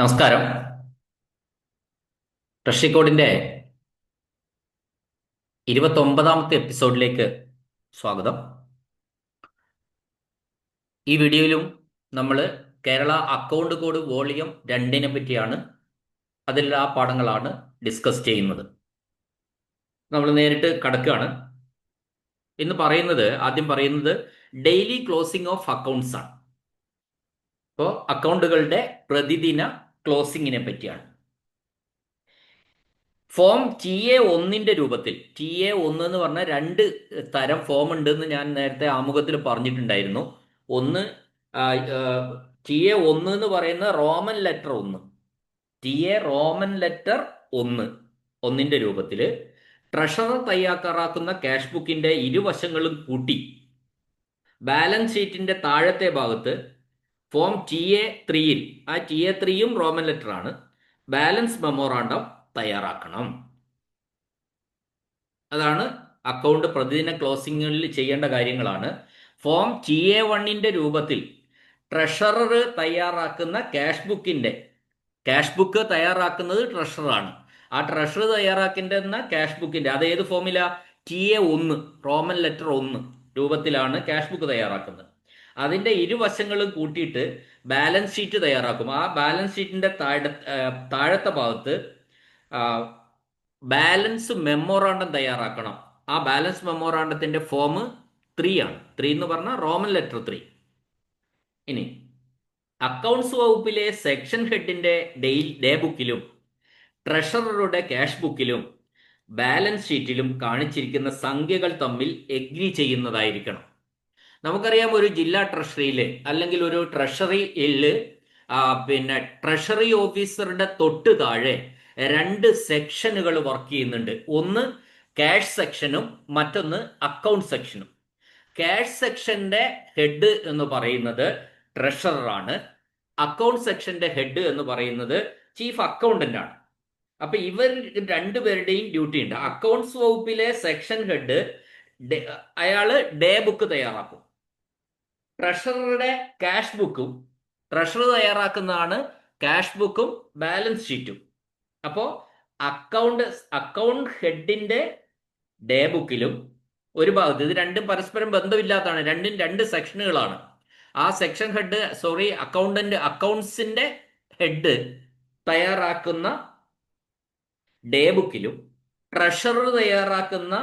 നമസ്കാരം. ട്രഷിക്കോഡിന്റെ ഇരുപത്തി ഒമ്പതാമത്തെ എപ്പിസോഡിലേക്ക് സ്വാഗതം. ഈ വീഡിയോയിലും നമ്മൾ കേരള അക്കൗണ്ട് കോഡ് വോളിയം രണ്ടിനെ പറ്റിയാണ് അതിലുള്ള ആ പാഠങ്ങളാണ് ഡിസ്കസ് ചെയ്യുന്നത്. നമ്മൾ നേരിട്ട് കടക്കുകയാണ്. ഇന്ന് പറയുന്നത് ആദ്യം പറയുന്നത് ഡെയിലി ക്ലോസിംഗ് ഓഫ് അക്കൗണ്ട്സ് ആണ്. അപ്പോൾ അക്കൗണ്ടുകളുടെ പ്രതിദിന ക്ലോസിങ്ങിനെ പറ്റിയാണ്. ഫോം ടി എ ഒന്നിന്റെ രൂപത്തിൽ ടി എ ഒന്ന് എന്ന് പറഞ്ഞാൽ രണ്ട് തരം ഫോം ഉണ്ടെന്ന് ഞാൻ നേരത്തെ ആമുഖത്തിൽ പറഞ്ഞിട്ടുണ്ടായിരുന്നു. ഒന്ന് ടി എ ഒന്ന് എന്ന് പറയുന്ന റോമൻ ലെറ്റർ ഒന്ന്. ടി എ റോമൻ ലെറ്റർ ഒന്ന് ഒന്നിന്റെ രൂപത്തിൽ. ട്രഷറർ തയ്യാറാക്കുന്ന ക്യാഷ് ബുക്കിന്റെ ഇരുവശങ്ങളും കൂട്ടി. ബാലൻസ് ഷീറ്റിന്റെ താഴത്തെ ഭാഗത്ത് ഫോം ടി എ ത്രീയിൽ ആ ടി എ ത്രീയും റോമൻ ലെറ്റർ ആണ്. ബാലൻസ് മെമ്മോറാണ്ടം തയ്യാറാക്കണം. അതാണ് അക്കൗണ്ട് പ്രതിദിന ക്ലോസിംഗിൽ ചെയ്യേണ്ട കാര്യങ്ങളാണ്. ഫോം ടി എ വണ്ണിന്റെ രൂപത്തിൽ ട്രഷറർ തയ്യാറാക്കുന്ന ക്യാഷ് ബുക്കിന്റെ ക്യാഷ് ബുക്ക് തയ്യാറാക്കുന്നത് ട്രഷറാണ് ആ ട്രഷർ തയ്യാറാക്കേണ്ടുന്ന ക്യാഷ് ബുക്കിന്റെ അത് ഏത് ഫോമില ടി എ ഒന്ന് റോമൻ ലെറ്റർ ഒന്ന് രൂപത്തിലാണ് ക്യാഷ് ബുക്ക് തയ്യാറാക്കുന്നത്. അതിന്റെ ഇരുവശങ്ങളും കൂട്ടിയിട്ട് ബാലൻസ് ഷീറ്റ് തയ്യാറാക്കും. ആ ബാലൻസ് ഷീറ്റിന്റെ താഴെ താഴത്തെ ഭാഗത്ത് ബാലൻസ് മെമ്മോറാണ്ടം തയ്യാറാക്കണം. ആ ബാലൻസ് മെമ്മോറാണ്ടത്തിന്റെ ഫോം ത്രീ ആണ്. ത്രീ എന്ന് പറഞ്ഞാൽ റോമൻ ലെറ്റർ ത്രീ ഇനി അക്കൗണ്ട്സ് വകുപ്പിലെ സെക്ഷൻ ഹെഡിന്റെ ഡെയിൽ ഡേ ബുക്കിലും ട്രഷററുടെ ക്യാഷ് ബുക്കിലും ബാലൻസ് ഷീറ്റിലും കാണിച്ചിരിക്കുന്ന സംഖ്യകൾ തമ്മിൽ എഗ്രി ചെയ്യുന്നതായിരിക്കണം. നമുക്കറിയാം ഒരു ജില്ലാ ട്രഷറിയിൽ അല്ലെങ്കിൽ ഒരു ട്രഷറിയിൽ പിന്നെ ട്രഷറി ഓഫീസറുടെ തൊട്ട് താഴെ രണ്ട് സെക്ഷനുകൾ വർക്ക് ചെയ്യുന്നുണ്ട്. ഒന്ന് ക്യാഷ് സെക്ഷനും മറ്റൊന്ന് അക്കൗണ്ട് സെക്ഷനും. ക്യാഷ് സെക്ഷന്റെ ഹെഡ് എന്ന് പറയുന്നത് ട്രഷററാണ്. അക്കൗണ്ട് സെക്ഷന്റെ ഹെഡ് എന്ന് പറയുന്നത് ചീഫ് അക്കൗണ്ടന്റ് ആണ് അപ്പൊ ഇവർ രണ്ടുപേരുടെയും ഡ്യൂട്ടി ഉണ്ട്. അക്കൗണ്ട്സ് വകുപ്പിലെ സെക്ഷൻ ഹെഡ് അയാൾ ഡേ ബുക്ക് തയ്യാറാക്കും. ട്രഷററുടെ ക്യാഷ് ബുക്കും ട്രഷർ തയ്യാറാക്കുന്നതാണ് ക്യാഷ് ബുക്കും ബാലൻസ് ഷീറ്റും. അപ്പോൾ അക്കൗണ്ട് അക്കൗണ്ട് ഹെഡിന്റെ ഡേ ബുക്കിലും ഒരു ഭാഗത്ത് ഇത് രണ്ടും പരസ്പരം ബന്ധമില്ലാത്തതാണ്. രണ്ടും രണ്ട് സെക്ഷനുകളാണ്. ആ സെക്ഷൻ ഹെഡ് സോറി അക്കൗണ്ടന്റ് അക്കൗണ്ട്സിന്റെ ഹെഡ് തയ്യാറാക്കുന്ന ഡേ ബുക്കിലും ട്രഷറർ തയ്യാറാക്കുന്ന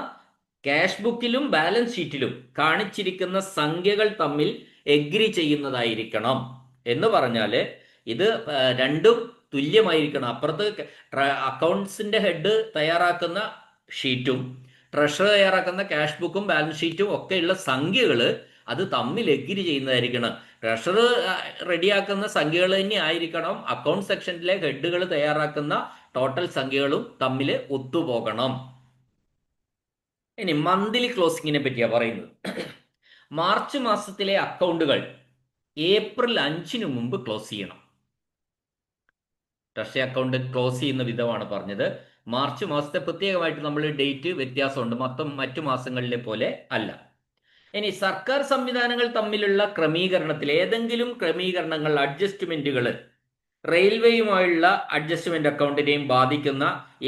ക്യാഷ് ബുക്കിലും ബാലൻസ് ഷീറ്റിലും കാണിച്ചിരിക്കുന്ന സംഖ്യകൾ തമ്മിൽ എഗ്രി ചെയ്യുന്നതായിരിക്കണം. എന്ന് പറഞ്ഞാൽ ഇത് രണ്ടും തുല്യമായിരിക്കണം. അപ്പുറത്ത് അക്കൗണ്ട്സിന്റെ ഹെഡ് തയ്യാറാക്കുന്ന ഷീറ്റും ട്രഷർ തയ്യാറാക്കുന്ന ക്യാഷ് ബുക്കും ബാലൻസ് ഷീറ്റും ഒക്കെയുള്ള സംഖ്യകൾ അത് തമ്മിൽ എഗ്രി ചെയ്യുന്നതായിരിക്കണം. ട്രഷർ റെഡിയാക്കുന്ന സംഖ്യകൾ തന്നെ ആയിരിക്കണം. അക്കൗണ്ട് സെക്ഷനിലെ ഹെഡുകൾ തയ്യാറാക്കുന്ന ടോട്ടൽ സംഖ്യകളും തമ്മിൽ ഒത്തുപോകണം. ഇനി മന്ത്ലി ക്ലോസിങ്ങിനെ പറ്റിയാ പറയുന്നത്. മാർച്ച് മാസത്തിലെ അക്കൗണ്ടുകൾ ഏപ്രിൽ അഞ്ചിന് മുമ്പ് ക്ലോസ് ചെയ്യണം. ട്രഷറി അക്കൗണ്ട് ക്ലോസ് ചെയ്യുന്ന വിധമാണ് പറഞ്ഞത്. മാർച്ച് മാസത്തെ പ്രത്യേകമായിട്ട് നമ്മൾ ഡേറ്റ് വ്യത്യാസമുണ്ട്. മൊത്തം മറ്റു മാസങ്ങളിലെ പോലെ അല്ല. ഇനി സർക്കാർ സംവിധാനങ്ങൾ തമ്മിലുള്ള ക്രമീകരണത്തിൽ ഏതെങ്കിലും ക്രമീകരണങ്ങൾ അഡ്ജസ്റ്റ്മെന്റുകൾ റെയിൽവേയുമായുള്ള അഡ്ജസ്റ്റ്മെന്റ് അക്കൗണ്ടിനെയും ബാധിക്കുന്ന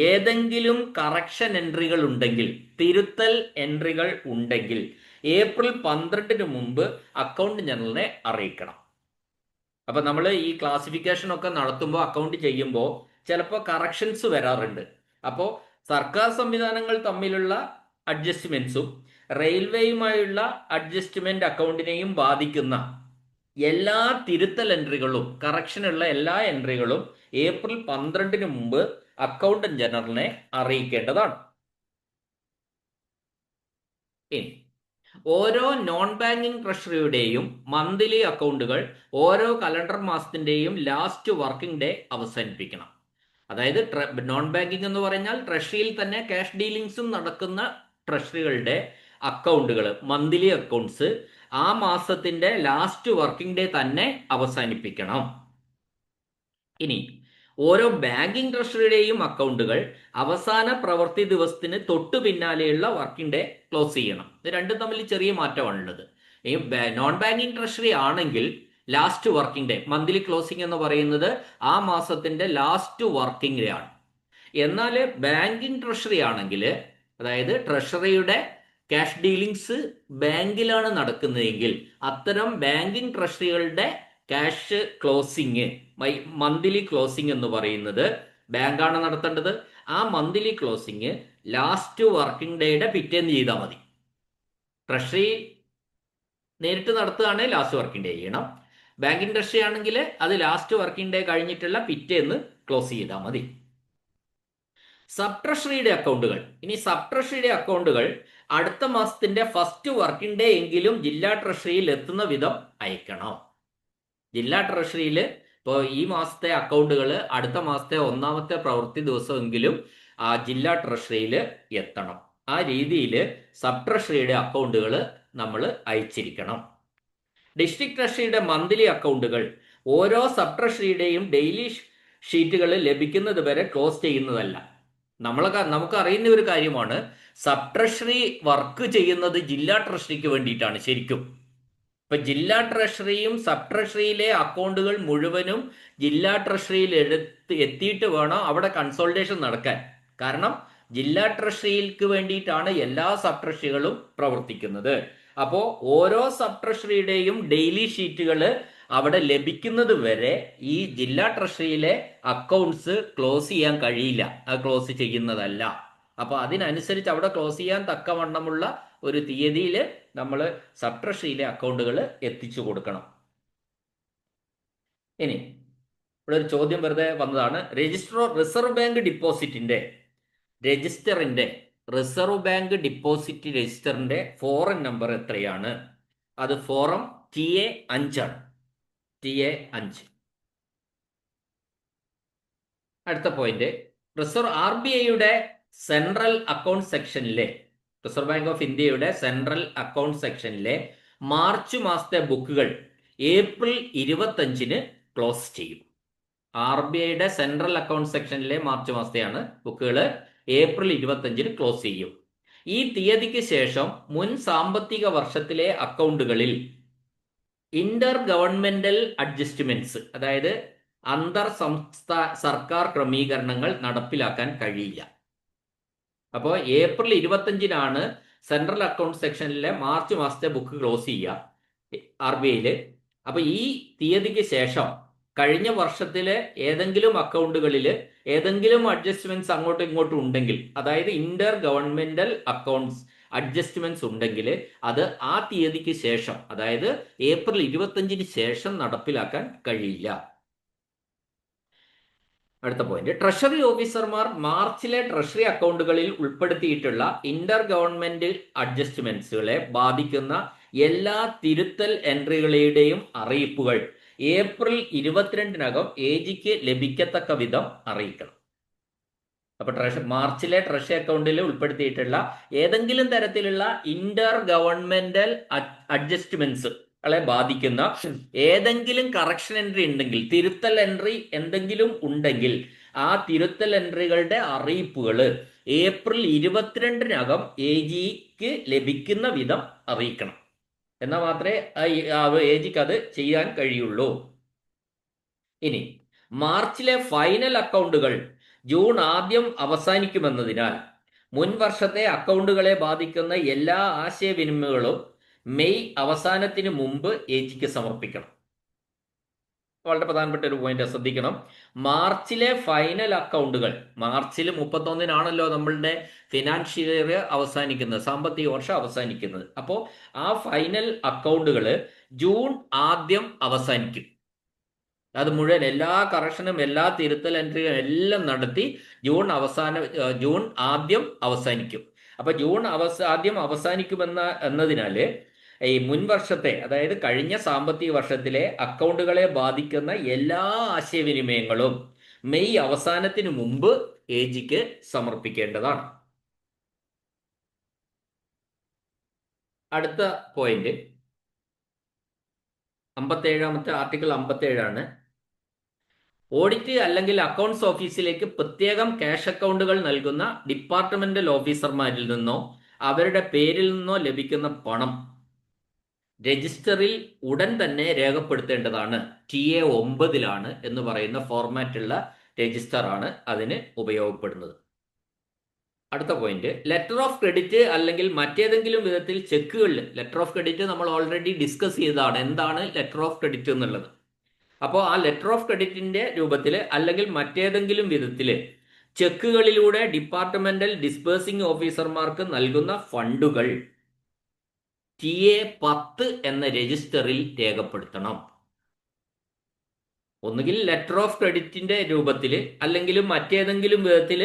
ഏതെങ്കിലും കറക്ഷൻ എൻട്രികൾ ഉണ്ടെങ്കിൽ തിരുത്തൽ എൻട്രികൾ ഉണ്ടെങ്കിൽ ഏപ്രിൽ പന്ത്രണ്ടിന് മുമ്പ് അക്കൗണ്ട് ജനറലിനെ അറിയിക്കണം. അപ്പൊ നമ്മൾ ഈ ക്ലാസിഫിക്കേഷൻ ഒക്കെ നടത്തുമ്പോൾ അക്കൗണ്ട് ചെയ്യുമ്പോൾ ചിലപ്പോൾ കറക്ഷൻസ് വരാറുണ്ട്. അപ്പോൾ സർക്കാർ സംവിധാനങ്ങൾ തമ്മിലുള്ള അഡ്ജസ്റ്റ്മെന്റ്സും റെയിൽവേയുമായുള്ള അഡ്ജസ്റ്റ്മെന്റ് അക്കൗണ്ടിനെയും ബാധിക്കുന്ന എല്ലാ തിരുത്തൽ എൻട്രികളും കറക്ഷനുള്ള എല്ലാ എൻട്രികളും ഏപ്രിൽ പന്ത്രണ്ടിന് മുമ്പ് അക്കൗണ്ടന്റ് ജനറലിനെ അറിയിക്കേണ്ടതാണ്. ഓരോ നോൺ ബാങ്കിങ് ട്രഷറിയുടെയും മന്ത്ലി അക്കൗണ്ടുകൾ ഓരോ കലണ്ടർ മാസത്തിന്റെയും ലാസ്റ്റ് വർക്കിംഗ് ഡേ അവസാനിപ്പിക്കണം. അതായത് നോൺ ബാങ്കിങ് എന്ന് പറഞ്ഞാൽ ട്രഷറിയിൽ തന്നെ ക്യാഷ് ഡീലിങ്സും നടക്കുന്ന ട്രഷറികളുടെ അക്കൗണ്ടുകൾ മന്ത്ലി അക്കൗണ്ട്സ് ആ മാസത്തിന്റെ ലാസ്റ്റ് വർക്കിംഗ് ഡേ തന്നെ അവസാനിപ്പിക്കണം. ഇനി ഓരോ ബാങ്കിംഗ് ട്രഷറിയുടെയും അക്കൗണ്ടുകൾ അവസാന പ്രവൃത്തി ദിവസത്തിന് തൊട്ടു പിന്നാലെയുള്ള വർക്കിംഗ് ഡേ ക്ലോസ് ചെയ്യണം. ഇത് രണ്ടും തമ്മിൽ ചെറിയ മാറ്റമാണുള്ളത് ഈ നോൺ ബാങ്കിങ് ട്രഷറി ആണെങ്കിൽ last working day monthly closing എന്ന് പറയുന്നത് ആ മാസത്തിന്റെ ലാസ്റ്റ് വർക്കിംഗ് ഡേ ആണ്. എന്നാൽ ബാങ്കിങ് ട്രഷറി ആണെങ്കിൽ അതായത് ട്രഷറിയുടെ ക്യാഷ് ഡീലിങ്സ് ബാങ്കിലാണ് നടക്കുന്നതെങ്കിൽ അത്തരം ബാങ്കിങ് ട്രഷറികളുടെ ക്യാഷ് ക്ലോസിങ് മന്ത്ലി ക്ലോസിങ് എന്ന് പറയുന്നത് ബാങ്കാണ് നടത്തേണ്ടത്. ആ മന്ത്ലി ക്ലോസിങ് ലാസ്റ്റ് വർക്കിംഗ് ഡേയുടെ പിറ്റേന്ന് ചെയ്താൽ മതി. ട്രഷറി നേരിട്ട് നടത്തുകയാണെങ്കിൽ ലാസ്റ്റ് വർക്കിംഗ് ഡേ ചെയ്യണം. ബാങ്കിങ് ട്രഷറി ആണെങ്കിൽ അത് ലാസ്റ്റ് വർക്കിംഗ് ഡേ കഴിഞ്ഞിട്ടുള്ള പിറ്റേന്ന് ക്ലോസ് ചെയ്താൽ മതി. സബ് ട്രഷറിയുടെ അക്കൗണ്ടുകൾ. ഇനി സബ് ട്രഷറിയുടെ അക്കൗണ്ടുകൾ അടുത്ത മാസത്തിന്റെ ഫസ്റ്റ് വർക്കിംഗ് ഡേ എങ്കിലും ജില്ലാ ട്രഷറിയിൽ എത്തുന്ന വിധം അയക്കണം. ജില്ലാ ട്രഷറിയിൽ ഇപ്പോൾ ഈ മാസത്തെ അക്കൗണ്ടുകൾ അടുത്ത മാസത്തെ ഒന്നാമത്തെ പ്രവൃത്തി ദിവസമെങ്കിലും ആ ജില്ലാ ട്രഷറിയിൽ എത്തണം. ആ രീതിയിൽ സബ് ട്രഷറിയുടെ അക്കൗണ്ടുകൾ നമ്മൾ അയച്ചിരിക്കണം. ഡിസ്ട്രിക്ട് ട്രഷറിയുടെ മന്ത്ലി അക്കൗണ്ടുകൾ ഓരോ സബ് ട്രഷറിയുടെയും ഡെയിലി ഷീറ്റുകൾ ലഭിക്കുന്നത് വരെ ക്ലോസ് ചെയ്യുന്നതല്ല. നമ്മൾ നമുക്ക് അറിയുന്ന ഒരു കാര്യമാണ് സബ് ട്രഷറി വർക്ക് ചെയ്യുന്നത് ജില്ലാ ട്രഷറിക്ക് വേണ്ടിയിട്ടാണ് ശരിക്കും. ഇപ്പൊ ജില്ലാ ട്രഷറിയും സബ് ട്രഷറിയിലെ അക്കൗണ്ടുകൾ മുഴുവനും ജില്ലാ ട്രഷറിയിൽ എടുത്ത് എത്തിയിട്ട് വേണം അവിടെ കൺസോൾട്ടേഷൻ നടക്കാൻ. കാരണം ജില്ലാ ട്രഷറിക്ക് വേണ്ടിയിട്ടാണ് എല്ലാ സബ് ട്രഷറികളും പ്രവർത്തിക്കുന്നത്. അപ്പോ ഓരോ സബ് ട്രഷറിയുടെയും ഡെയിലി ഷീറ്റുകൾ അവിടെ ലഭിക്കുന്നത് വരെ ഈ ജില്ലാ ട്രഷറിയിലെ അക്കൗണ്ട്സ് ക്ലോസ് ചെയ്യാൻ കഴിയില്ല. അത് ക്ലോസ് ചെയ്യുന്നതല്ല. അപ്പോൾ അതിനനുസരിച്ച് അവിടെ ക്ലോസ് ചെയ്യാൻ തക്കവണ്ണമുള്ള ഒരു തീയതിയിൽ നമ്മൾ സബ് ട്രഷറിയിലെ അക്കൗണ്ടുകൾ എത്തിച്ചു കൊടുക്കണം. ഇനി ഇവിടെ ഒരു ചോദ്യം വെറുതെ വന്നതാണ്. രജിസ്റ്റർ റിസർവ് ബാങ്ക് ഡിപ്പോസിറ്റിന്റെ രജിസ്റ്ററിന്റെ റിസർവ് ബാങ്ക് ഡിപ്പോസിറ്റ് രജിസ്റ്ററിന്റെ ഫോറൻ നമ്പർ എത്രയാണ്? അത് ഫോറം ടി എ അഞ്ചാണ്. ടി എ അഞ്ച്. അടുത്ത പോയിന്റ് റിസർവ് ആർ ബി ഐയുടെ സെൻട്രൽ അക്കൗണ്ട് സെക്ഷനിലെ റിസർവ് ബാങ്ക് ഓഫ് ഇന്ത്യയുടെ സെൻട്രൽ അക്കൗണ്ട് സെക്ഷനിലെ മാർച്ച് മാസത്തെ ബുക്കുകൾ ഏപ്രിൽ ഇരുപത്തഞ്ചിന് ക്ലോസ് ചെയ്യും. ആർ ബി ഐയുടെ സെൻട്രൽ അക്കൗണ്ട് സെക്ഷനിലെ മാർച്ച് മാസത്തെയാണ് ബുക്കുകൾ ഏപ്രിൽ ഇരുപത്തഞ്ചിന് ക്ലോസ് ചെയ്യും. ഈ തീയതിക്ക് ശേഷം മുൻ സാമ്പത്തിക വർഷത്തിലെ അക്കൗണ്ടുകളിൽ ഇന്റർ ഗവൺമെന്റൽ അഡ്ജസ്റ്റ്മെന്റ്സ് അതായത് അന്തർ സംസ്ഥാന സർക്കാർ ക്രമീകരണങ്ങൾ നടപ്പിലാക്കാൻ കഴിയില്ല. അപ്പോൾ ഏപ്രിൽ ഇരുപത്തഞ്ചിനാണ് സെൻട്രൽ അക്കൗണ്ട് സെക്ഷനിലെ മാർച്ച് മാസത്തെ ബുക്ക് ക്ലോസ് ചെയ്യുക ആർ ബി ഐയിൽ അപ്പോൾ ഈ തീയതിക്ക് ശേഷം കഴിഞ്ഞ വർഷത്തിലെ ഏതെങ്കിലും അക്കൗണ്ടുകളിൽ ഏതെങ്കിലും അഡ്ജസ്റ്റ്മെന്റ്സ് അങ്ങോട്ടും ഇങ്ങോട്ടും ഉണ്ടെങ്കിൽ അതായത് ഇന്റർ ഗവൺമെന്റൽ അക്കൗണ്ട്സ് അഡ്ജസ്റ്റ്മെന്റ്സ് ഉണ്ടെങ്കിൽ അത് ആ തീയതിക്ക് ശേഷം അതായത് ഏപ്രിൽ ഇരുപത്തഞ്ചിന് ശേഷം നടപ്പിലാക്കാൻ കഴിയില്ല. അടുത്ത പോയിന്റ് ട്രഷറി ഓഫീസർമാർ മാർച്ചിലെ ട്രഷറി അക്കൗണ്ടുകളിൽ ഉൾപ്പെടുത്തിയിട്ടുള്ള ഇന്റർ ഗവൺമെന്റ് അഡ്ജസ്റ്റ്മെന്റ്സുകളെ ബാധിക്കുന്ന എല്ലാ തിരുത്തൽ എൻട്രികളുടെയും അറിയിപ്പുകൾ ഏപ്രിൽ ഇരുപത്തിരണ്ടിനകം എ ജിക്ക് ലഭിക്കത്തക്ക വിധം അറിയിക്കണം. അപ്പൊ ട്രഷ മാർച്ചിലെ ട്രഷറി അക്കൗണ്ടിൽ ഉൾപ്പെടുത്തിയിട്ടുള്ള ഏതെങ്കിലും തരത്തിലുള്ള ഇന്റർ ഗവൺമെന്റൽ അഡ്ജസ്റ്റ്മെന്റ്സ് െ ബാധിക്കുന്ന ഏതെങ്കിലും കറക്ഷൻ എൻട്രി ഉണ്ടെങ്കിൽ തിരുത്തൽ എൻട്രി എന്തെങ്കിലും ഉണ്ടെങ്കിൽ ആ തിരുത്തൽ എൻട്രികളുടെ അറിയിപ്പുകൾ ഏപ്രിൽ ഇരുപത്തിരണ്ടിനകം എ ജിക്ക് ലഭിക്കുന്ന വിധം അറിയിക്കണം. എന്നാൽ മാത്രമേ എ ജിക്ക് അത് ചെയ്യാൻ കഴിയുള്ളൂ. ഇനി മാർച്ചിലെ ഫൈനൽ അക്കൗണ്ടുകൾ ജൂൺ ആദ്യം അവസാനിക്കുമെന്നതിനാൽ മുൻ വർഷത്തെ അക്കൗണ്ടുകളെ ബാധിക്കുന്ന എല്ലാ ആശയവിനിമയങ്ങളും മെയ് അവസാനത്തിന് മുമ്പ് എ ജിക്ക് സമർപ്പിക്കണം. വളരെ പ്രധാനപ്പെട്ട ഒരു പോയിന്റ് ശ്രദ്ധിക്കണം. മാർച്ചിലെ ഫൈനൽ അക്കൗണ്ടുകൾ മാർച്ചിൽ മുപ്പത്തൊന്നിനാണല്ലോ നമ്മളുടെ ഫിനാൻഷ്യൽ ഇയർ അവസാനിക്കുന്നത് സാമ്പത്തിക വർഷം അവസാനിക്കുന്നത്. അപ്പോൾ ആ ഫൈനൽ അക്കൗണ്ടുകൾ ജൂൺ ആദ്യം അവസാനിക്കും. അത് മുഴുവൻ എല്ലാ കറക്ഷനും എല്ലാ തിരുത്തൽ എൻട്രിയും എല്ലാം നടത്തി ജൂൺ അവസാന ജൂൺ ആദ്യം അവസാനിക്കും. അപ്പൊ ജൂൺ അവസ ആദ്യം അവസാനിക്കുമെന്ന എന്നതിനാല് ഈ മുൻവർഷത്തെ അതായത് കഴിഞ്ഞ സാമ്പത്തിക വർഷത്തിലെ അക്കൗണ്ടുകളെ ബാധിക്കുന്ന എല്ലാ ആശയവിനിമയങ്ങളും മെയ് അവസാനത്തിന് മുമ്പ് എ ജിക്ക് സമർപ്പിക്കേണ്ടതാണ്. അടുത്ത പോയിന്റ് അമ്പത്തേഴാമത്തെ ആർട്ടിക്കിൾ അമ്പത്തേഴാണ്. ഓഡിറ്റ് അല്ലെങ്കിൽ അക്കൗണ്ട്സ് ഓഫീസിലേക്ക് പ്രത്യേകം ക്യാഷ് അക്കൗണ്ടുകൾ നൽകുന്ന ഡിപ്പാർട്ട്മെന്റൽ ഓഫീസർമാരിൽ നിന്നോ അവരുടെ പേരിൽ നിന്നോ ലഭിക്കുന്ന പണം രജിസ്റ്ററിൽ ഉടൻ തന്നെ രേഖപ്പെടുത്തേണ്ടതാണ്. ടി എ ഒമ്പതിലാണ് എന്ന് പറയുന്ന ഫോർമാറ്റുള്ള രജിസ്റ്റർ ആണ് അതിന് ഉപയോഗപ്പെടുന്നത്. അടുത്ത പോയിന്റ് ലെറ്റർ ഓഫ് ക്രെഡിറ്റ് അല്ലെങ്കിൽ മറ്റേതെങ്കിലും വിധത്തിൽ ചെക്കുകളിൽ ലെറ്റർ ഓഫ് ക്രെഡിറ്റ് നമ്മൾ ഓൾറെഡി ഡിസ്കസ് ചെയ്തതാണ്. എന്താണ് ലെറ്റർ ഓഫ് ക്രെഡിറ്റ് എന്നുള്ളത്? അപ്പോൾ ആ ലെറ്റർ ഓഫ് ക്രെഡിറ്റിന്റെ രൂപത്തിൽ അല്ലെങ്കിൽ മറ്റേതെങ്കിലും വിധത്തിൽ ചെക്കുകളിലൂടെ ഡിപ്പാർട്ട്മെന്റൽ ഡിസ്പേഴ്സിംഗ് ഓഫീസർമാർക്ക് നൽകുന്ന ഫണ്ടുകൾ ടി എ പത്ത് എന്ന രജിസ്റ്ററിൽ രേഖപ്പെടുത്തണം. ഒന്നുകിൽ ലെറ്റർ ഓഫ് ക്രെഡിറ്റിന്റെ രൂപത്തിൽ അല്ലെങ്കിൽ മറ്റേതെങ്കിലും വിധത്തിൽ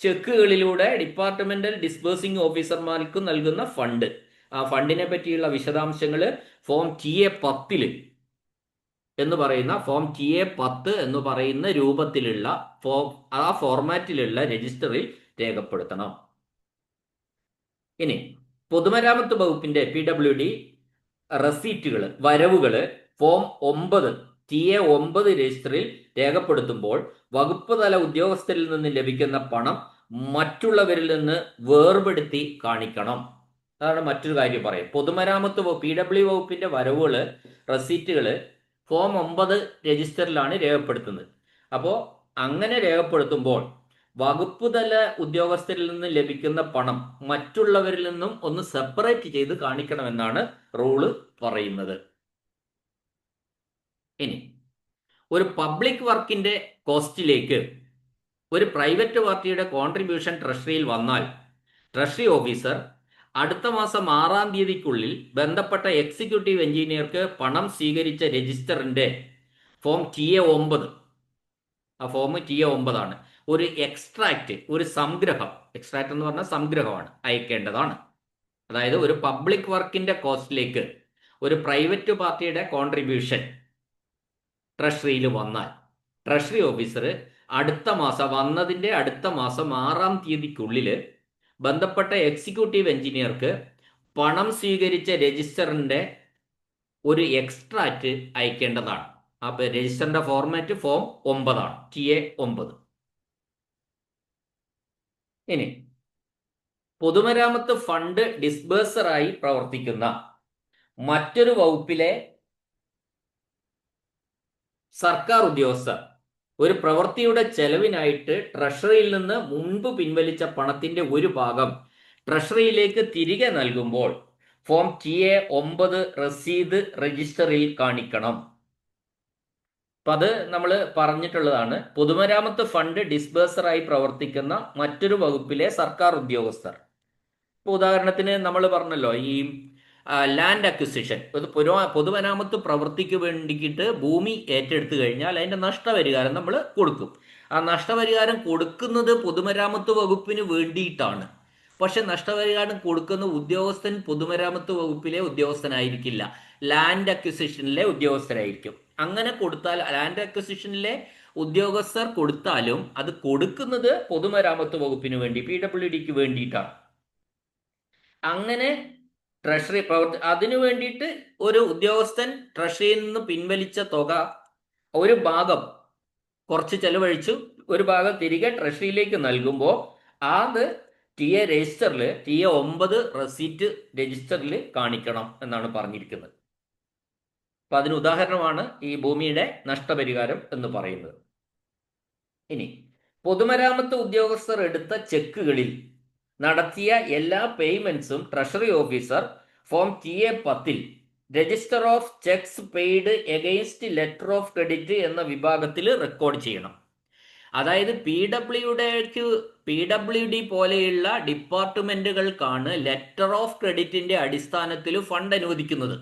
ചെക്കുകളിലൂടെ ഡിപ്പാർട്ട്മെന്റൽ ഡിസ്പേഴ്സിംഗ് ഓഫീസർമാർക്ക് നൽകുന്ന ഫണ്ട് ആ ഫണ്ടിനെ പറ്റിയുള്ള വിശദാംശങ്ങൾ ഫോം ടി എ പത്തിൽ എന്ന് പറയുന്ന ഫോം ടി എ പത്ത് എന്ന് പറയുന്ന രൂപത്തിലുള്ള ഫോം ആ ഫോർമാറ്റിലുള്ള രജിസ്റ്ററിൽ രേഖപ്പെടുത്തണം. ഇനി പൊതുമരാമത്ത് വകുപ്പിന്റെ പി ഡബ്ല്യു ഡി റെസീറ്റുകൾ വരവുകൾ ഫോം ഒമ്പത് ടി എ ഒമ്പത് രജിസ്റ്ററിൽ രേഖപ്പെടുത്തുമ്പോൾ വകുപ്പ് തല ഉദ്യോഗസ്ഥരിൽ നിന്ന് ലഭിക്കുന്ന പണം മറ്റുള്ളവരിൽ നിന്ന് വേർപെടുത്തി കാണിക്കണം. അതാണ് മറ്റൊരു കാര്യം പറയാം. പൊതുമരാമത്ത് പി ഡബ്ല്യു വകുപ്പിന്റെ വരവുകൾ റെസീറ്റുകൾ ഫോം ഒമ്പത് രജിസ്റ്ററിലാണ് രേഖപ്പെടുത്തുന്നത്. അപ്പോൾ അങ്ങനെ രേഖപ്പെടുത്തുമ്പോൾ വകുപ്പ് തല ഉദ്യോഗസ്ഥരിൽ നിന്ന് ലഭിക്കുന്ന പണം മറ്റുള്ളവരിൽ നിന്നും ഒന്ന് സെപ്പറേറ്റ് ചെയ്ത് കാണിക്കണമെന്നാണ് റൂൾ പറയുന്നത്. ഇനി ഒരു പബ്ലിക് വർക്കിന്റെ കോസ്റ്റിലേക്ക് ഒരു പ്രൈവറ്റ് പാർട്ടിയുടെ കോൺട്രിബ്യൂഷൻ ട്രഷറിയിൽ വന്നാൽ ട്രഷറി ഓഫീസർ അടുത്ത മാസം ആറാം തീയതിക്കുള്ളിൽ ബന്ധപ്പെട്ട എക്സിക്യൂട്ടീവ് എഞ്ചിനീയർക്ക് പണം സ്വീകരിച്ച രജിസ്റ്ററിന്റെ ഫോം ടി എ ഒമ്പത്. ആ ഫോം ടി എ ഒമ്പതാണ്. ഒരു എക്സ്ട്രാക്റ്റ് ഒരു സംഗ്രഹം. എക്സ്ട്രാക്ട് എന്ന് പറഞ്ഞാൽ സംഗ്രഹമാണ് അയക്കേണ്ടതാണ്. അതായത് ഒരു പബ്ലിക് വർക്കിന്റെ കോസ്റ്റിലേക്ക് ഒരു പ്രൈവറ്റ് പാർട്ടിയുടെ കോൺട്രിബ്യൂഷൻ ട്രഷറിയിൽ വന്നാൽ. ട്രഷറി ഓഫീസർ അടുത്ത മാസം വന്നതിന്റെ അടുത്ത മാസം ആറാം തീയതിക്കുള്ളിൽ ബന്ധപ്പെട്ട എക്സിക്യൂട്ടീവ് എഞ്ചിനീയർക്ക് പണം സ്വീകരിച്ച രജിസ്റ്ററിന്റെ ഒരു എക്സ്ട്രാക്റ്റ് അയക്കേണ്ടതാണ്. ആ രജിസ്റ്ററിന്റെ ഫോർമാറ്റ് ഫോം ഒമ്പതാണ്. ടി എ ഒമ്പത്. ഇനി പൊതുമരാമത്ത് ഫണ്ട് ഡിസ്ബേഴ്സറായി പ്രവർത്തിക്കുന്ന മറ്റൊരു വകുപ്പിലെ സർക്കാർ ഉദ്യോഗസ്ഥർ ഒരു പ്രവൃത്തിയുടെ ചെലവിനായിട്ട് ട്രഷറിയിൽ നിന്ന് മുൻപ് പിൻവലിച്ച പണത്തിന്റെ ഒരു ഭാഗം ട്രഷറിയിലേക്ക് തിരികെ നൽകുമ്പോൾ ഫോം ടി എ ഒമ്പത് റസീദ് രജിസ്റ്ററിൽ കാണിക്കണം. അപ്പൊ അത് നമ്മൾ പറഞ്ഞിട്ടുള്ളതാണ്. പൊതുമരാമത്ത് ഫണ്ട് ഡിസ്ബേഴ്സറായി പ്രവർത്തിക്കുന്ന മറ്റൊരു വകുപ്പിലെ സർക്കാർ ഉദ്യോഗസ്ഥർ. ഇപ്പൊ ഉദാഹരണത്തിന് നമ്മൾ പറഞ്ഞല്ലോ ഈ ലാൻഡ് അക്വിസിഷൻ ഇത് പുരോ പൊതുമരാമത്ത് പ്രവൃത്തിക്ക് വേണ്ടിയിട്ട് ഭൂമി ഏറ്റെടുത്തു കഴിഞ്ഞാൽ അതിന്റെ നഷ്ടപരിഹാരം നമ്മൾ കൊടുക്കും. ആ നഷ്ടപരിഹാരം കൊടുക്കുന്നത് പൊതുമരാമത്ത് വകുപ്പിന് വേണ്ടിയിട്ടാണ്. പക്ഷെ നഷ്ടപരിഹാരം കൊടുക്കുന്ന ഉദ്യോഗസ്ഥൻ പൊതുമരാമത്ത് വകുപ്പിലെ ഉദ്യോഗസ്ഥനായിരിക്കില്ല. ലാൻഡ് അക്വിസിഷനിലെ ഉദ്യോഗസ്ഥരായിരിക്കും. അങ്ങനെ കൊടുത്താൽ ലാൻഡ് അക്വിസിഷനിലെ ഉദ്യോഗസ്ഥർ കൊടുത്താലും അത് കൊടുക്കുന്നത് പൊതുമരാമത്ത് വകുപ്പിന് വേണ്ടി പി ഡബ്ല്യു ഡിക്ക് വേണ്ടിയിട്ടാണ്. അങ്ങനെ ട്രഷറി പ്രവർത്തി അതിനു വേണ്ടിയിട്ട് ഒരു ഉദ്യോഗസ്ഥൻ ട്രഷറിയിൽ നിന്ന് പിൻവലിച്ച തുക ഒരു ഭാഗം കുറച്ച് ചെലവഴിച്ചു ഒരു ഭാഗം തിരികെ ട്രഷറിയിലേക്ക് നൽകുമ്പോൾ അത് ടി എ രജിസ്റ്ററിൽ ടി എ ഒമ്പത് റെസീറ്റ് രജിസ്റ്ററിൽ കാണിക്കണം എന്നാണ് പറഞ്ഞിരിക്കുന്നത്. അപ്പൊ അതിന് ഉദാഹരണമാണ് ഈ ഭൂമിയുടെ നഷ്ടപരിഹാരം എന്ന് പറയുന്നത്. ഇനി പൊതുമരാമത്ത് ഉദ്യോഗസ്ഥർ എടുത്ത ചെക്കുകളിൽ നടത്തിയ എല്ലാ പേയ്മെന്റ്സും treasury officer form T A പത്തിൽ register of cheques paid against letter of credit എന്ന വിഭാഗത്തിൽ റെക്കോർഡ് ചെയ്യണം. അതായത് പി ഡബ്ല്യുഡേക്ക് പി ഡബ്ല്യു ഡി പോലെയുള്ള ഡിപ്പാർട്ട്മെന്റുകൾക്കാണ് ലെറ്റർ ഓഫ് ക്രെഡിറ്റിന്റെ അടിസ്ഥാനത്തിൽ ഫണ്ട് അനുവദിക്കുന്നത്.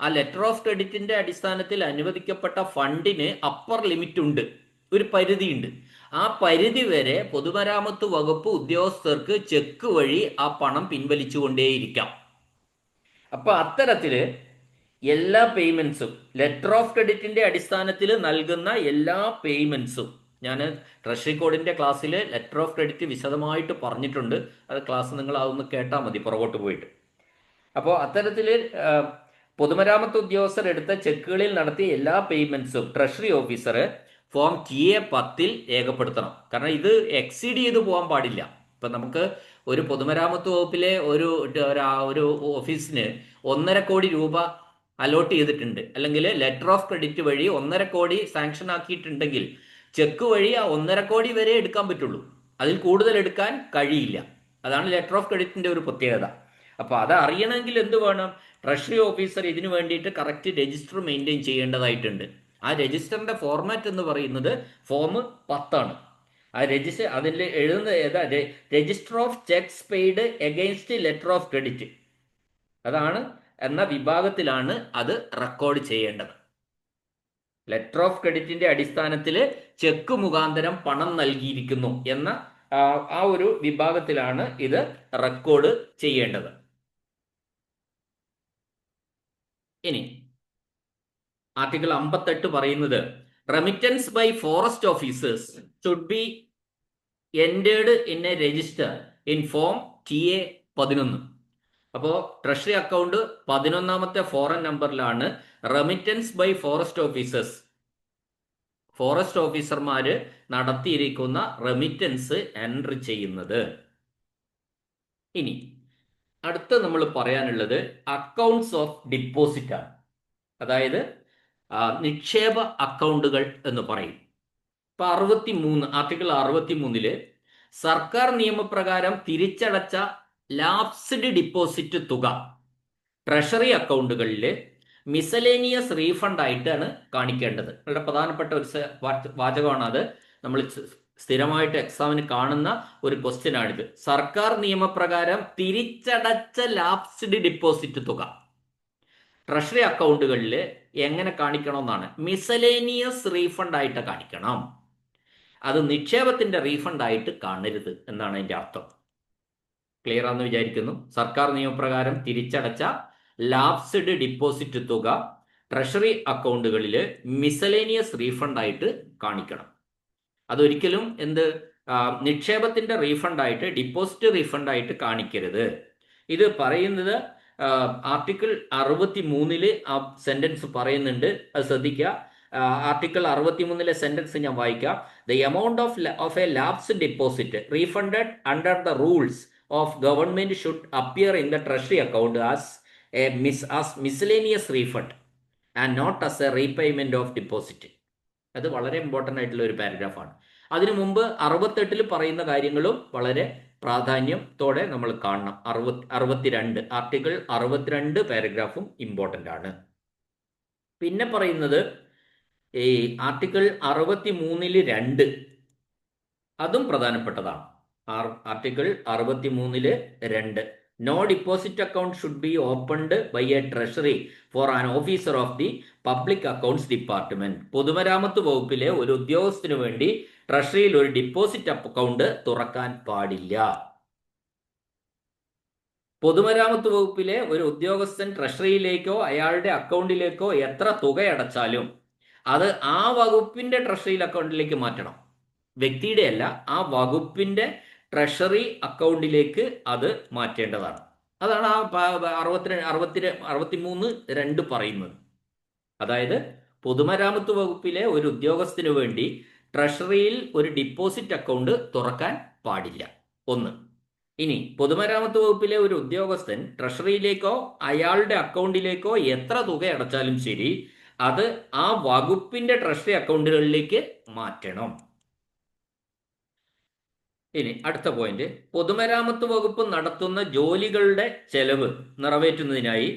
ആ ലെറ്റർ ഓഫ് ക്രെഡിറ്റിന്റെ അടിസ്ഥാനത്തിൽ അനുവദിക്കപ്പെട്ട ഫണ്ടിന് അപ്പർ ലിമിറ്റ് ഉണ്ട്. ഒരു പരിധിയുണ്ട്. ആ പരിധി വരെ പൊതുമരാമത്ത് വകുപ്പ് ഉദ്യോഗസ്ഥർക്ക് ചെക്ക് വഴി ആ പണം പിൻവലിച്ചുകൊണ്ടേയിരിക്കാം. അപ്പൊ അത്തരത്തിൽ എല്ലാ പേയ്മെന്റ്സും ലെറ്റർ ഓഫ് ക്രെഡിറ്റിന്റെ അടിസ്ഥാനത്തിൽ നൽകുന്ന എല്ലാ പേയ്മെന്റ്സും ഞാൻ ട്രഷറി കോഡിന്റെ ക്ലാസ്സിൽ ലെറ്റർ ഓഫ് ക്രെഡിറ്റ് വിശദമായിട്ട് പറഞ്ഞിട്ടുണ്ട്. അത് ക്ലാസ് നിങ്ങൾ അതൊന്ന് കേട്ടാൽ മതി പുറകോട്ട് പോയിട്ട്. അപ്പോൾ അത്തരത്തിൽ പൊതുമരാമത്ത് ഉദ്യോഗസ്ഥർ എടുത്ത ചെക്കുകളിൽ നടത്തിയ എല്ലാ പേയ്മെന്റ്സും ട്രഷറി ഓഫീസർ ഫോം എ പത്തിൽ രേഖപ്പെടുത്തണം കാരണം ഇത് എക്സീഡ് ചെയ്ത് പോകാൻ പാടില്ല. ഇപ്പം നമുക്ക് ഒരു പൊതുമരാമത്ത് വകുപ്പിലെ ഒരു ഒരു ഓഫീസിന് ഒന്നര കോടി രൂപ അലോട്ട് ചെയ്തിട്ടുണ്ട്. അല്ലെങ്കിൽ ലെറ്റർ ഓഫ് ക്രെഡിറ്റ് വഴി ഒന്നര കോടി സാങ്ഷൻ ആക്കിയിട്ടുണ്ടെങ്കിൽ ചെക്ക് വഴി ആ ഒന്നര കോടി വരെ എടുക്കാൻ പറ്റുള്ളൂ. അതിൽ കൂടുതൽ എടുക്കാൻ കഴിയില്ല. അതാണ് ലെറ്റർ ഓഫ് ക്രെഡിറ്റിന്റെ ഒരു പ്രത്യേകത. അപ്പോൾ അത് അറിയണമെങ്കിൽ എന്ത് വേണം? ട്രഷറി ഓഫീസർ ഇതിനു വേണ്ടിയിട്ട് കറക്റ്റ് രജിസ്റ്റർ മെയിന്റെയിൻ ചെയ്യേണ്ടതായിട്ടുണ്ട്. ആ രജിസ്റ്ററിന്റെ ഫോർമാറ്റ് എന്ന് പറയുന്നത് ഫോം പത്താണ്. ആ രജിസ്റ്റർ അതിൽ എഴുതുന്നത് ഏതാ? Register of cheques paid against letter of credit അതാണ് എന്ന വിഭാഗത്തിലാണ് അത് റെക്കോർഡ് ചെയ്യേണ്ടത്. ലെറ്റർ ഓഫ് ക്രെഡിറ്റിന്റെ അടിസ്ഥാനത്തിൽ ചെക്ക് മുഖാന്തരം പണം നൽകിയിരിക്കുന്നു എന്ന ആ ഒരു വിഭാഗത്തിലാണ് ഇത് റെക്കോർഡ് ചെയ്യേണ്ടത്. ഇനി ആർട്ടിക്കിൾ അമ്പത്തെട്ട് പറയുന്നത് remittance by forest officers should be entered in a register in form T A പതിനൊന്ന്. അപ്പോൾ ട്രഷറി അക്കൗണ്ട് പതിനൊന്നാമത്തെ form നമ്പറിലാണ് remittance by forest officers forest ഓഫീസർമാര് നടത്തിയിരിക്കുന്ന റെമിറ്റൻസ് എൻട്രി ചെയ്യുന്നത്. ഇനി അടുത്ത നമ്മൾ പറയാനുള്ളത് അക്കൗണ്ട്സ് ഓഫ് ഡിപ്പോസിറ്റ് ആണ്. അതായത് നിക്ഷേപ അക്കൗണ്ടുകൾ എന്ന് പറയും. ഇപ്പൊ അറുപത്തി മൂന്ന് ആർട്ടിക്കിൾ അറുപത്തി മൂന്നിൽ സർക്കാർ നിയമപ്രകാരം തിരിച്ചടച്ച ലാപ്സ്ഡ് ഡിപ്പോസിറ്റ് തുക ട്രഷറി അക്കൗണ്ടുകളിൽ മിസലേനിയസ് റീഫണ്ട് ആയിട്ടാണ് കാണിക്കേണ്ടത്. വളരെ പ്രധാനപ്പെട്ട ഒരു വാചകമാണ് അത്. നമ്മൾ സ്ഥിരമായിട്ട് എക്സാമിന് കാണുന്ന ഒരു ക്വസ്റ്റ്യൻ ആണിത് സർക്കാർ നിയമപ്രകാരം തിരിച്ചടച്ച ലാപ്സ്ഡ് ഡിപ്പോസിറ്റ് തുക. ട്രഷറി അക്കൗണ്ടുകളിൽ എങ്ങനെ കാണിക്കണമെന്നാണ്. മിസലേനിയസ് റീഫണ്ട് ആയിട്ട് കാണിക്കണം. അത് നിക്ഷേപത്തിന്റെ റീഫണ്ട് ആയിട്ട് കാണരുത് എന്നാണ് അതിന്റെ അർത്ഥം. ക്ലിയർ ആണെന്ന് വിചാരിക്കുന്നു. സർക്കാർ നിയമപ്രകാരം തിരിച്ചടച്ച ലാപ്സ്ഡ് ഡിപ്പോസിറ്റ് തുക ട്രഷറി അക്കൗണ്ടുകളിൽ മിസലേനിയസ് റീഫണ്ട് ആയിട്ട് കാണിക്കണം. അതൊരിക്കലും എന്ത്? നിക്ഷേപത്തിന്റെ റീഫണ്ട് ആയിട്ട് ഡിപ്പോസിറ്റ് റീഫണ്ട് ആയിട്ട് കാണിക്കരുത്. ഇത് പറയുന്നത് ആർട്ടിക്കിൾ അറുപത്തി മൂന്നിൽ ആ സെന്റൻസ് പറയുന്നുണ്ട്. അത് ശ്രദ്ധിക്കുക. ആർട്ടിക്കിൾ അറുപത്തി മൂന്നിലെ സെന്റൻസ് ഞാൻ വായിക്കാം. The amount of of a lapsed deposit refunded under the rules of government should appear in the treasury account as a mis as miscellaneous refund and not as a repayment of deposit അത് വളരെ important ആയിട്ടുള്ള ഒരു പാരഗ്രാഫാണ് അതിനു മുമ്പ് അറുപത്തെട്ടിൽ പറയുന്ന കാര്യങ്ങളും വളരെ പ്രാധാന്യത്തോടെ നമ്മൾ കാണണം. അറുപത്തി അറുപത്തിരണ്ട് ആർട്ടിക്കിൾ അറുപത്തിരണ്ട് പാരഗ്രാഫും ഇമ്പോർട്ടന്റ് ആണ്. പിന്നെ പറയുന്നത് ഈ ആർട്ടിക്കിൾ അറുപത്തി മൂന്നിൽ രണ്ട് അതും പ്രധാനപ്പെട്ടതാണ്. ആർട്ടിക്കിൾ അറുപത്തി മൂന്നിൽ രണ്ട്. No deposit account should be opened by a treasury for an officer of the public accounts department പൊതുമരാമത്ത് വകുപ്പിലെ ഒരു ഉദ്യോഗസ്ഥന് വേണ്ടി ട്രഷറിയിൽ ഒരു ഡിപ്പോസിറ്റ് അക്കൗണ്ട് തുറക്കാൻ പാടില്ല. പൊതുമരാമത്ത് വകുപ്പിലെ ഒരു ഉദ്യോഗസ്ഥൻ ട്രഷറിയിലേക്കോ അയാളുടെ അക്കൗണ്ടിലേക്കോ എത്ര തുക അടച്ചാലും അത് ആ വകുപ്പിന്റെ ട്രഷറിയിൽ അക്കൗണ്ടിലേക്ക് മാറ്റണം. വ്യക്തിയുടെ അല്ല ആ വകുപ്പിന്റെ ട്രഷറി അക്കൗണ്ടിലേക്ക് അത് മാറ്റേണ്ടതാണ്. അതാണ് ആ അറുപത്തി അറുപത്തി അറുപത്തി മൂന്ന് രണ്ട് പറയുന്നത്. അതായത് പൊതുമരാമത്ത് വകുപ്പിലെ ഒരു ഉദ്യോഗസ്ഥന് വേണ്ടി ട്രഷറിയിൽ ഒരു ഡിപ്പോസിറ്റ് അക്കൗണ്ട് തുറക്കാൻ പാടില്ല. ഒന്ന്. ഇനി പൊതുമരാമത്ത് വകുപ്പിലെ ഒരു ഉദ്യോഗസ്ഥൻ ട്രഷറിയിലേക്കോ അയാളുടെ അക്കൗണ്ടിലേക്കോ എത്ര തുക അടച്ചാലും ശരി അത് ആ വകുപ്പിന്റെ ട്രഷറി അക്കൗണ്ടുകളിലേക്ക് മാറ്റണം. ഇനി അടുത്ത പോയിന്റ് പൊതുമരാമത്ത് വകുപ്പ് നടത്തുന്ന ജോലികളുടെ ചെലവ് നിറവേറ്റുന്നതിനായി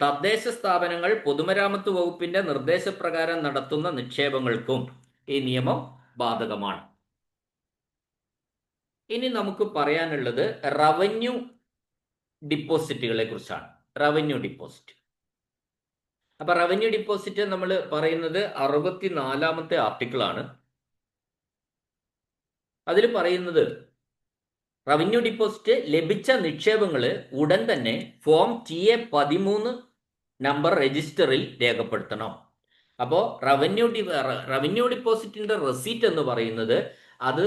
തദ്ദേശ സ്ഥാപനങ്ങൾ പൊതുമരാമത്ത് വകുപ്പിന്റെ നിർദ്ദേശപ്രകാരം നടത്തുന്ന നിക്ഷേപങ്ങൾക്കും ഈ നിയമം ബാധകമാണ്. ഇനി നമുക്ക് പറയാനുള്ളത് റവന്യൂ ഡിപ്പോസിറ്റുകളെ കുറിച്ചാണ്. റവന്യൂ ഡിപ്പോസിറ്റ് അപ്പൊ റവന്യൂ ഡിപ്പോസിറ്റ് നമ്മൾ പറയുന്നത് അറുപത്തിനാലാമത്തെ ആർട്ടിക്കിൾ ആണ്. അതിൽ പറയുന്നത് റവന്യൂ ഡിപ്പോസിറ്റ് ലഭിച്ച നിക്ഷേപങ്ങൾ ഉടൻ തന്നെ ഫോം ടി എ പതിമൂന്ന് നമ്പർ രജിസ്റ്ററിൽ രേഖപ്പെടുത്തണം. അപ്പോൾ റവന്യൂ ഡി റവന്യൂ ഡിപ്പോസിറ്റിന്റെ റെസീറ്റ് എന്ന് പറയുന്നത് അത്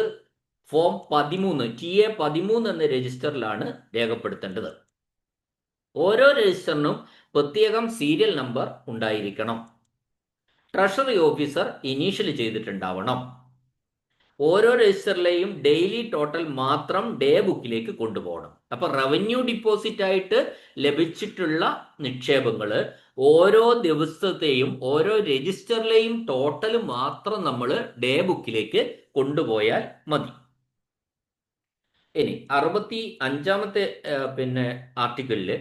ഫോം പതിമൂന്ന് ടി എ പതിമൂന്ന് എന്ന രജിസ്റ്ററിലാണ് രേഖപ്പെടുത്തേണ്ടത്. ഓരോ രജിസ്റ്ററിനും പ്രത്യേകം സീരിയൽ നമ്പർ ഉണ്ടായിരിക്കണം. ട്രഷറി ഓഫീസർ ഇനീഷ്യൽ ചെയ്തിട്ടുണ്ടാവണം. ഓരോ രജിസ്റ്ററിലെയും ഡെയിലി ടോട്ടൽ മാത്രം ഡേ ബുക്കിലേക്ക് കൊണ്ടുപോകണം. അപ്പൊ റവന്യൂ ഡിപ്പോസിറ്റ് ആയിട്ട് ലഭിച്ചിട്ടുള്ള നിക്ഷേപങ്ങൾ ഓരോ ദിവസത്തെയും ഓരോ രജിസ്റ്ററിലെയും ടോട്ടൽ മാത്രം നമ്മൾ ഡേ ബുക്കിലേക്ക് കൊണ്ടുപോയാൽ മതി. ഇനി അറുപത്തി അഞ്ചാമത്തെ പിന്നെ ആർട്ടിക്കിളിൽ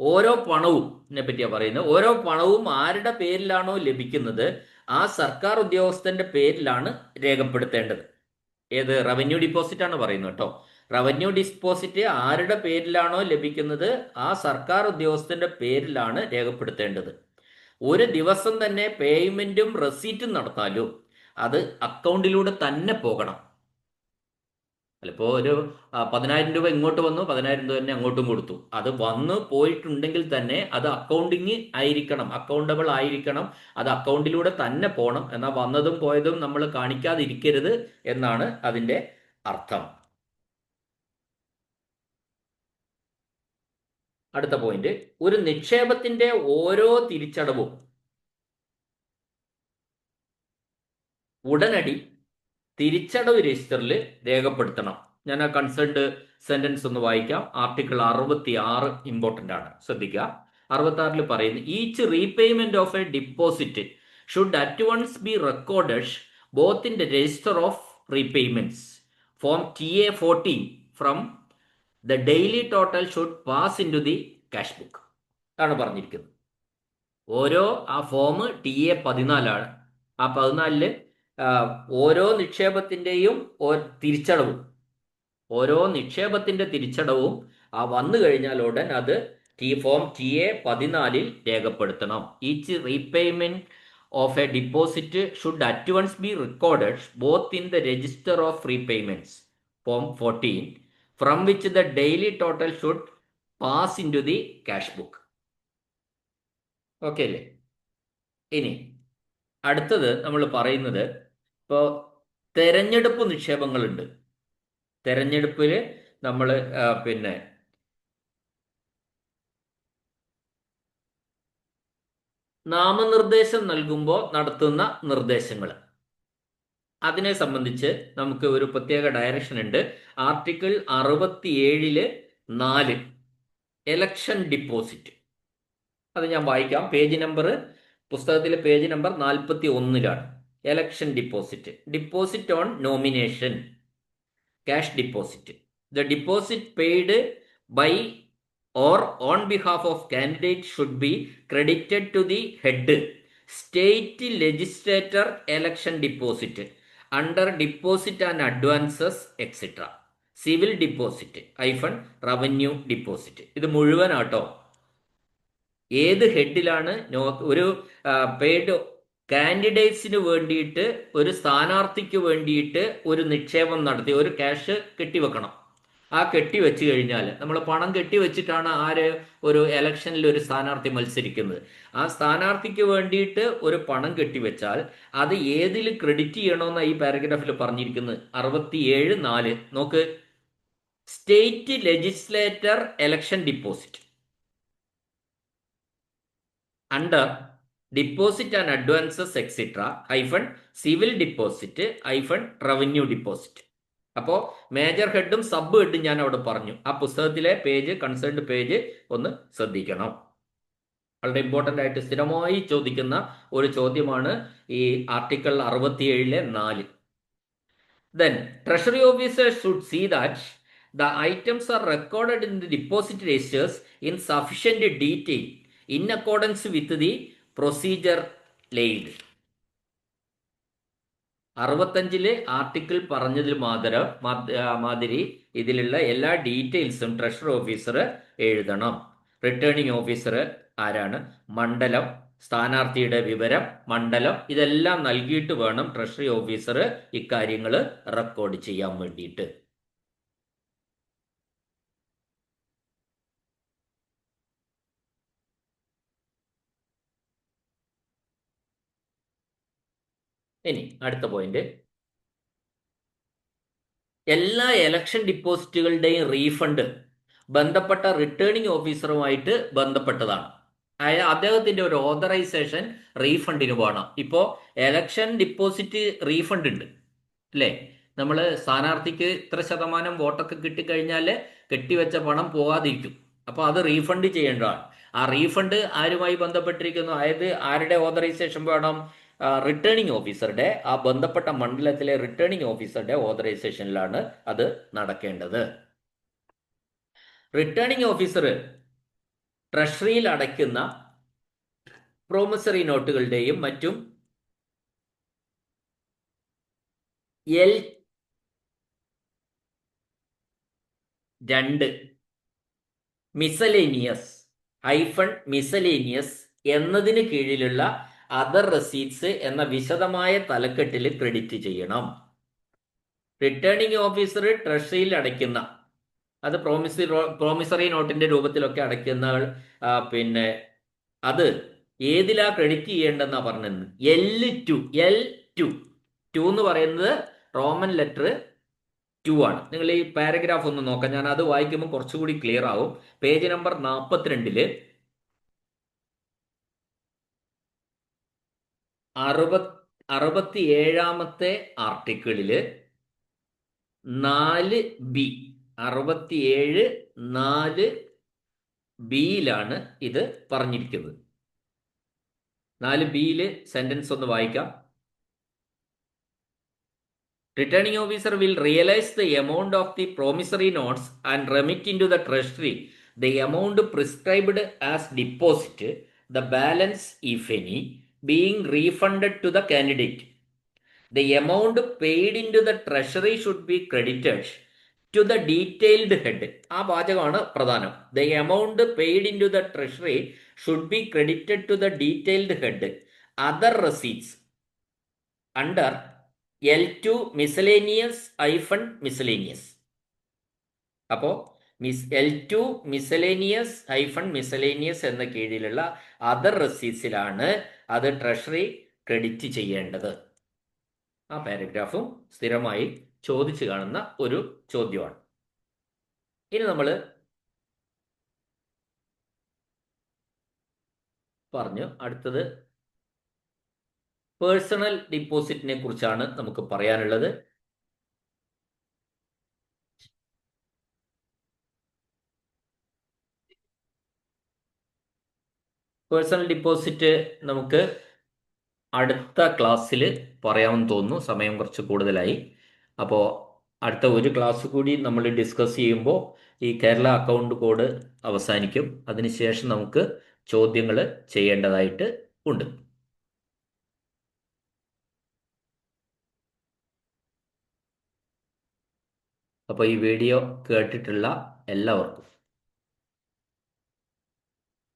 ഓരോ പണവും പറ്റിയാ പറയുന്നത് ഓരോ പണവും ആരുടെ പേരിലാണോ ലഭിക്കുന്നത് ആ സർക്കാർ ഉദ്യോഗസ്ഥന്റെ പേരിലാണ് രേഖപ്പെടുത്തേണ്ടത്. ഏത്? റവന്യൂ ഡിപ്പോസിറ്റ് ആണ് പറയുന്നത് കേട്ടോ. റവന്യൂ ഡിസ്പോസിറ്റ് ആരുടെ പേരിലാണോ ലഭിക്കുന്നത്? ആ സർക്കാർ ഉദ്യോഗസ്ഥന്റെ പേരിലാണ് രേഖപ്പെടുത്തേണ്ടത്. ഒരു ദിവസം തന്നെ പേയ്മെന്റും റെസീറ്റും നടത്താലും അത് അക്കൗണ്ടിലൂടെ തന്നെ പോകണം. ചിലപ്പോൾ ഒരു പതിനായിരം രൂപ ഇങ്ങോട്ട് വന്നു പതിനായിരം രൂപ തന്നെ അങ്ങോട്ടും കൊടുത്തു. അത് വന്ന് പോയിട്ടുണ്ടെങ്കിൽ തന്നെ അത് അക്കൗണ്ടിങ് ആയിരിക്കണം അക്കൗണ്ടബിൾ ആയിരിക്കണം അത് അക്കൗണ്ടിലൂടെ തന്നെ പോകണം എന്നാൽ വന്നതും പോയതും നമ്മൾ കാണിക്കാതിരിക്കരുത് എന്നാണ് അതിന്റെ അർത്ഥം. അടുത്ത പോയിന്റ് ഒരു നിക്ഷേപത്തിന്റെ ഓരോ തിരിച്ചടവും ഉടനടി തിരിച്ചടവ് രജിസ്റ്ററിൽ രേഖപ്പെടുത്തണം. ഞാൻ ആ കൺസേൺഡ് സെന്റൻസ് ഒന്ന് വായിക്കാം. ആർട്ടിക്കിൾ അറുപത്തി ആറ് ഇമ്പോർട്ടന്റ് ആണ്. ശ്രദ്ധിക്കുക. അറുപത്തി ആറിൽ പറയുന്നു each repayment of a deposit should at once be recorded both in register of repayments form T A fourteen from the daily total should pass in to the cash book അതാണ് പറഞ്ഞിരിക്കുന്നത്. ഓരോ ആ form T A പതിനാലാണ്. ആ പതിനാലിൽ ഓരോ നിക്ഷേപത്തിന്റെയും തിരിച്ചടവും. ഓരോ നിക്ഷേപത്തിന്റെ തിരിച്ചടവും ആ വന്നു കഴിഞ്ഞാൽ ഉടൻ അത് ടി ഫോം ടി എ പതിനാലിൽ രേഖപ്പെടുത്തണം. Each repayment of a deposit should at once be recorded both in the register of repayments form fourteen from which the daily total should pass in to the cash book okay അല്ലേ? ഇനി അടുത്തത് നമ്മൾ പറയുന്നത് ഇപ്പോൾ തെരഞ്ഞെടുപ്പ് നിക്ഷേപങ്ങളുണ്ട്. തെരഞ്ഞെടുപ്പിൽ നമ്മൾ പിന്നെ നാമനിർദ്ദേശം നൽകുമ്പോൾ നടത്തുന്ന നിർദ്ദേശങ്ങൾ. അതിനെ സംബന്ധിച്ച് നമുക്ക് ഒരു പ്രത്യേക ഡയറക്ഷൻ ഉണ്ട്. ആർട്ടിക്കിൾ അറുപത്തിയേഴിൽ നാല്. എലക്ഷൻ ഡിപ്പോസിറ്റ് അത് ഞാൻ വായിക്കാം. പേജ് നമ്പർ പുസ്തകത്തിലെ പേജ് നമ്പർ നാൽപ്പത്തി ഒന്നിലാണ് election deposit deposit on nomination cash deposit the deposit paid by or on behalf of candidate should be credited to the head state legislator election deposit under deposit and advances etcetera civil deposit hyphen revenue deposit ഇത് മുഴുവനാട്ടോ ഏത് ഹെഡിലാണ് ഒരു paid കാൻഡിഡേറ്റ്സിന് വേണ്ടിയിട്ട് ഒരു സ്ഥാനാർത്ഥിക്ക് വേണ്ടിയിട്ട് ഒരു നിക്ഷേപം നടത്തി ഒരു ക്യാഷ് കെട്ടിവെക്കണം. ആ കെട്ടി വെച്ച് കഴിഞ്ഞാൽ നമ്മൾ പണം കെട്ടി വെച്ചിട്ടാണ് ആര് ഒരു ഇലക്ഷനിൽ ഒരു സ്ഥാനാർത്ഥി മത്സരിക്കുന്നത്. ആ സ്ഥാനാർത്ഥിക്ക് വേണ്ടിയിട്ട് ഒരു പണം കെട്ടിവെച്ചാൽ അത് ഏതിൽ ക്രെഡിറ്റ് ചെയ്യണമെന്ന ഈ പാരഗ്രാഫിൽ പറഞ്ഞിരിക്കുന്നത്. അറുപത്തിയേഴ് നാല്. നോക്ക്. State legislator election deposit under deposit and advances etcetera hyphen civil deposit hyphen revenue deposit അപ്പോൾ മേജർ ഹെഡും സബ് ഹെഡും ഞാൻ അവിടെ പറഞ്ഞു. ആ പുസ്തകത്തിലെ പേജ് കൺസേൺഡ് പേജ് ഒന്ന് ശ്രദ്ധിക്കണം. വളരെ ഇമ്പോർട്ടന്റ് ആയിട്ട് സ്ഥിരമായി ചോദിക്കുന്ന ഒരു ചോദ്യമാണ് ഈ ആർട്ടിക്കിൾ അറുപത്തിയേഴിലെ നാല്. Then treasury officer should see that the items are recorded in the deposit registers in sufficient detail in accordance with the procedure laid അറുപത്തഞ്ചിൽ article പറഞ്ഞതിൽ മാതരം മാതിരി ഇതിലുള്ള എല്ലാ ഡീറ്റെയിൽസും ട്രഷർ ഓഫീസർ എഴുതണം. റിട്ടേണിംഗ് ഓഫീസർ ആരാണ്? മണ്ഡലം സ്ഥാനാർത്ഥിയുടെ വിവരം മണ്ഡലം ഇതെല്ലാം നൽകിയിട്ട് വേണം ട്രഷറി ഓഫീസർ ഇക്കാര്യങ്ങൾ റെക്കോർഡ് ചെയ്യാൻ വേണ്ടിയിട്ട്. ഇനി അടുത്ത പോയിന്റ് എല്ലാ എലക്ഷൻ ഡിപ്പോസിറ്റുകളുടെയും റീഫണ്ട് ബന്ധപ്പെട്ട റിട്ടേണിംഗ് ഓഫീസറുമായിട്ട് ബന്ധപ്പെട്ടതാണ്. അദ്ദേഹത്തിന്റെ ഒരു ഓതറൈസേഷൻ റീഫണ്ടിന് വേണം ഇപ്പോൾ എലക്ഷൻ ഡിപ്പോസിറ്റ് റീഫണ്ട് ഉണ്ട്. അല്ലേ? നമ്മൾ സ്ഥാനാർത്ഥിക്ക് ഇത്ര ശതമാനം വോട്ടൊക്കെ കിട്ടിക്കഴിഞ്ഞാൽ കെട്ടിവെച്ച പണം പോകാതിരിക്കും. അപ്പോൾ അത് റീഫണ്ട് ചെയ്യേണ്ടതാണ്. ആ റീഫണ്ട് ആരുമായി ബന്ധപ്പെട്ടിരിക്കുന്നു? അതായത് ആരുടെ ഓതറൈസേഷൻ വേണം? റിട്ടേണിംഗ് ഓഫീസറുടെ ആ ബന്ധപ്പെട്ട മണ്ഡലത്തിലെ റിട്ടേണിംഗ് ഓഫീസറുടെ ഓതറൈസേഷനിലാണ് അത് നടക്കേണ്ടത്. റിട്ടേണിംഗ് ഓഫീസർ ട്രഷറിയിൽ അടയ്ക്കുന്ന പ്രോമിസറി നോട്ടുകളുടെയും മറ്റും എൽ രണ്ട് മിസലേനിയസ് ഹൈഫൺ മിസലേനിയസ് എന്നതിന് കീഴിലുള്ള അതർ റെസീറ്റ്സ് എന്ന വിശദമായ തലക്കെട്ടിൽ ക്രെഡിറ്റ് ചെയ്യണം. റിട്ടേണിംഗ് ഓഫീസർ ട്രഷറിയിൽ അടയ്ക്കുന്ന അത് പ്രോമിസ് പ്രോമിസറി നോട്ടിന്റെ രൂപത്തിലൊക്കെ അടയ്ക്കുന്ന പിന്നെ അത് ഏതിലാ ക്രെഡിറ്റ് ചെയ്യേണ്ടെന്നാ പറഞ്ഞത്? L two L two two എന്ന് പറയുന്നത് റോമൻ ലെറ്റർ ടു ആണ്. നിങ്ങൾ ഈ പാരഗ്രാഫ് ഒന്ന് നോക്കാം. ഞാൻ അത് വായിക്കുമ്പോൾ കുറച്ചുകൂടി ക്ലിയർ ആവും. പേജ് നമ്പർ നാൽപ്പത്തിരണ്ടിൽ അറുപത് അറുപത്തി ഏഴാമത്തെ ആർട്ടിക്കിളിൽ നാല് ബി അറുപത്തിയേഴ് നാല് ബിയിലാണ് ഇത് പറഞ്ഞിരിക്കുന്നത്. നാല് ബിയിൽ സെന്റൻസ് ഒന്ന് വായിക്കാം. Returning officer will realise the amount of the promissory notes and remit in to the treasury the amount prescribed as deposit the balance if any refunded to the candidate the amount paid in to the treasury should be credited to the detailed head ആ വാചകമാണ് പ്രധാനം. The amount paid in to the treasury should be credited to the detailed head other receipts under L two miscellaneous iPhone miscellaneous അപ്പോൾ miss L to miscellaneous iPhone miscellaneous എന്ന കീഴിലുള്ള other റെസീറ്റ്സിലാണ് അത് treasury credit ചെയ്യേണ്ടത്. ആ പാരഗ്രാഫും സ്ഥിരമായി ചോദിച്ചു കാണുന്ന ഒരു ചോദ്യമാണ്. ഇനി നമ്മൾ പറഞ്ഞു അടുത്തത്. പേഴ്സണൽ ഡിപ്പോസിറ്റിനെ കുറിച്ചാണ് നമുക്ക് പറയാനുള്ളത്. പേഴ്സണൽ ഡിപ്പോസിറ്റ് നമുക്ക് അടുത്ത ക്ലാസ്സിൽ പറയാമെന്ന് തോന്നുന്നു. സമയം കുറച്ച് കൂടുതലായി. അപ്പോൾ അടുത്ത ഒരു ക്ലാസ് കൂടി നമ്മൾ ഡിസ്കസ് ചെയ്യുമ്പോൾ ഈ കേരള അക്കൗണ്ട് കോഡ് അവസാനിക്കും. അതിനുശേഷം നമുക്ക് ചോദ്യങ്ങൾ ചെയ്യേണ്ടതായിട്ട് ഉണ്ട്. അപ്പോൾ ഈ വീഡിയോ കേട്ടിട്ടുള്ള എല്ലാവർക്കും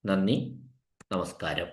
നന്ദി. നമസ്കാരം